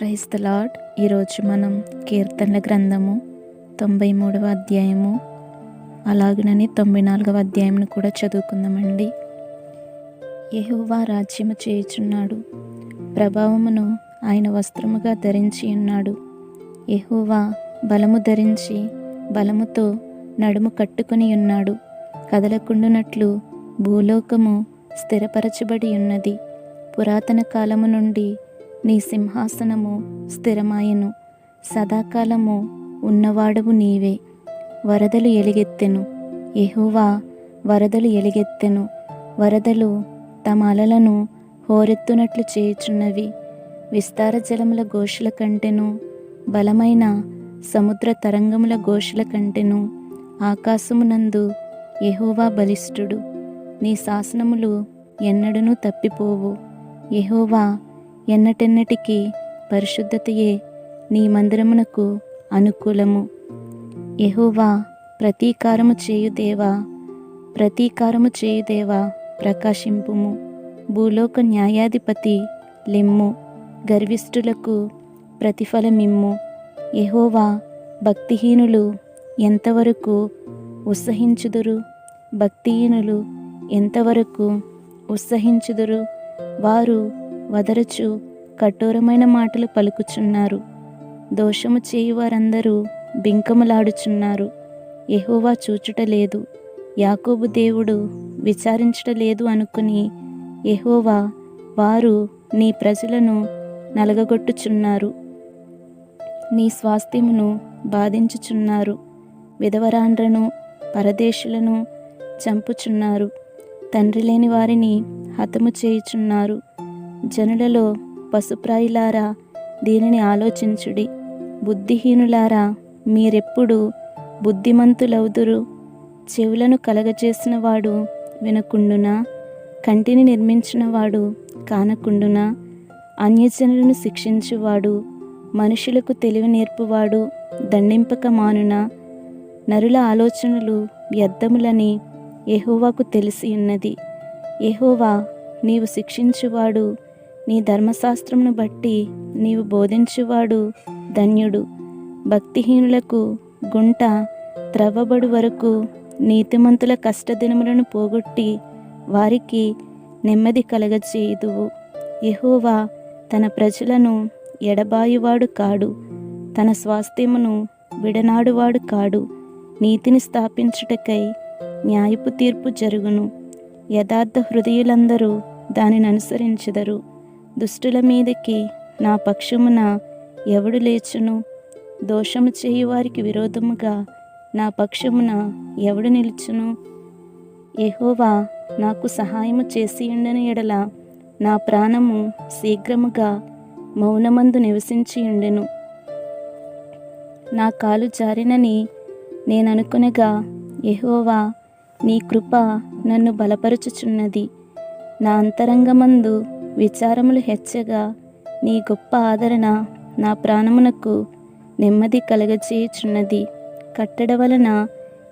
Praise the lord ఈరోజు మనం కీర్తనల గ్రంథము తొంభై మూడవ అధ్యాయము అలాగనని తొంభై నాలుగవ అధ్యాయమును కూడా చదువుకుందామండి. యహోవా రాజ్యము చేయుచున్నాడు. ప్రభావమును ఆయన వస్త్రముగా ధరించి ఉన్నాడు. యహోవా బలము ధరించి బలముతో నడుము కట్టుకుని ఉన్నాడు. కదలకుండునట్లు భూలోకము స్థిరపరచబడి ఉన్నది. పురాతన కాలము నుండి నీ సింహాసనము స్థిరమాయను. సదాకాలము ఉన్నవాడవు నీవే. వరదలు ఎలుగెత్తెను. ఎహోవా వరదలు ఎలుగెత్తెను. వరదలు తమ అలలను హోరెత్తునట్లు చేయుచున్నవి. విస్తార జలముల ఘోషుల కంటెను. బలమైన సముద్ర తరంగముల ఘోషుల కంటెను. ఆకాశమునందు ఎహోవా బలిష్ఠుడు. నీ శాసనములు ఎన్నడనూ తప్పిపోవు. ఎహోవా ఎన్నటెన్నటికీ పరిశుద్ధతయే నీ మందిరమునకు అనుకూలము. ఎహోవా ప్రతీకారము చేయుదేవా ప్రతీకారము చేయుదేవా ప్రకాశింపుము. భూలోక న్యాయాధిపతి లెమ్ము. గర్విష్ఠులకు ప్రతిఫలమిమ్ము. ఎహోవా భక్తిహీనులు ఎంతవరకు ఉత్సహించుదురు? భక్తిహీనులు ఎంతవరకు ఉత్సహించుదురు? వారు వదరచు కఠోరమైన మాటలు పలుకుచున్నారు. దోషము చేయు వారందరూ బింకములాడుచున్నారు. ఎహోవా చూచుట లేదు యాకోబు దేవుడు విచారించట లేదు అనుకుని ఎహోవా వారు నీ ప్రజలను నలగగొట్టుచున్నారు. నీ స్వాస్థ్యమును బాధించుచున్నారు. విధవరాండ్రను పరదేశులను చంపుచున్నారు. తండ్రి లేని వారిని హతము చేయుచున్నారు. జనులలో పశుప్రాయులారా దీనిని ఆలోచించుడి. బుద్ధిహీనులారా మీరెప్పుడు బుద్ధిమంతులవుదురు. చెవులను కలగజేసినవాడు వినకుండునా? కంటిని నిర్మించినవాడు కానకుండునా? అన్యజనులను శిక్షించువాడు మనుషులకు తెలివి నేర్పువాడు దండింపక మానునా నరుల ఆలోచనలు వ్యర్థములని ఎహోవాకు తెలిసి ఉన్నది. ఎహోవా నీవు శిక్షించువాడు నీ ధర్మశాస్త్రమును బట్టి నీవు బోధించువాడు ధన్యుడు. భక్తిహీనులకు గుంట త్రవ్వబడు వరకు నీతిమంతుల కష్టదినములను పోగొట్టి వారికి నెమ్మది కలగచేయుదువు యహోవా తన ప్రజలను ఎడబాయువాడు కాడు. తన స్వాస్థ్యమును విడనాడువాడు కాడు. నీతిని స్థాపించుటకై న్యాయపు తీర్పు జరుగును. యథార్థ హృదయులందరూ దానిని అనుసరించెదరు. దుష్టుల మీదకి నా పక్షమున ఎవడు లేచును? దోషము చేయు వారికి విరోధముగా నా పక్షమున ఎవడు నిలుచును? ఎహోవా నాకు సహాయము చేసి ఉండని ఎడల నా ప్రాణము శీఘ్రముగా మౌనమందు నివసించి ఉండెను. నా కాలు జారినని నేననుకునగా ఎహోవా నీ కృప నన్ను బలపరుచుచున్నది. నా అంతరంగమందు విచారములు హెచ్చగా నీ గొప్ప ఆదరణ నా ప్రాణమునకు నెమ్మది కలగజేయుచున్నది. కట్టడ వలన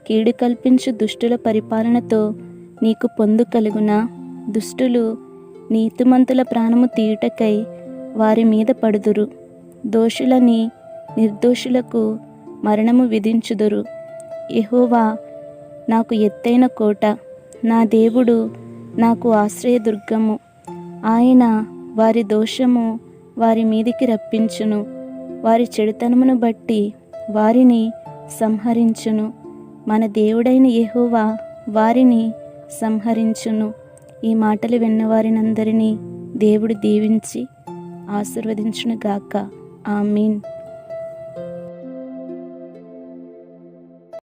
కీడు కల్పించు దుష్టుల పరిపాలనతో నీకు పొందు కలుగునా? దుష్టులు నీతిమంతుల ప్రాణము తీయుటకై వారి మీద పడుదురు. దోషులని నిర్దోషులకు మరణము విధించుదురు. ఎహోవా నాకు ఎత్తైన కోట. నా దేవుడు నాకు ఆశ్రయదుర్గము. ఆయన వారి దోషము వారి మీదికి రప్పించును. వారి చెడుతనమును బట్టి వారిని సంహరించును. మన దేవుడైన యహోవా వారిని సంహరించును. ఈ మాటలు విన్నవారినందరినీ దేవుడు దీవించి ఆశీర్వదించును గాక ఆమీన్.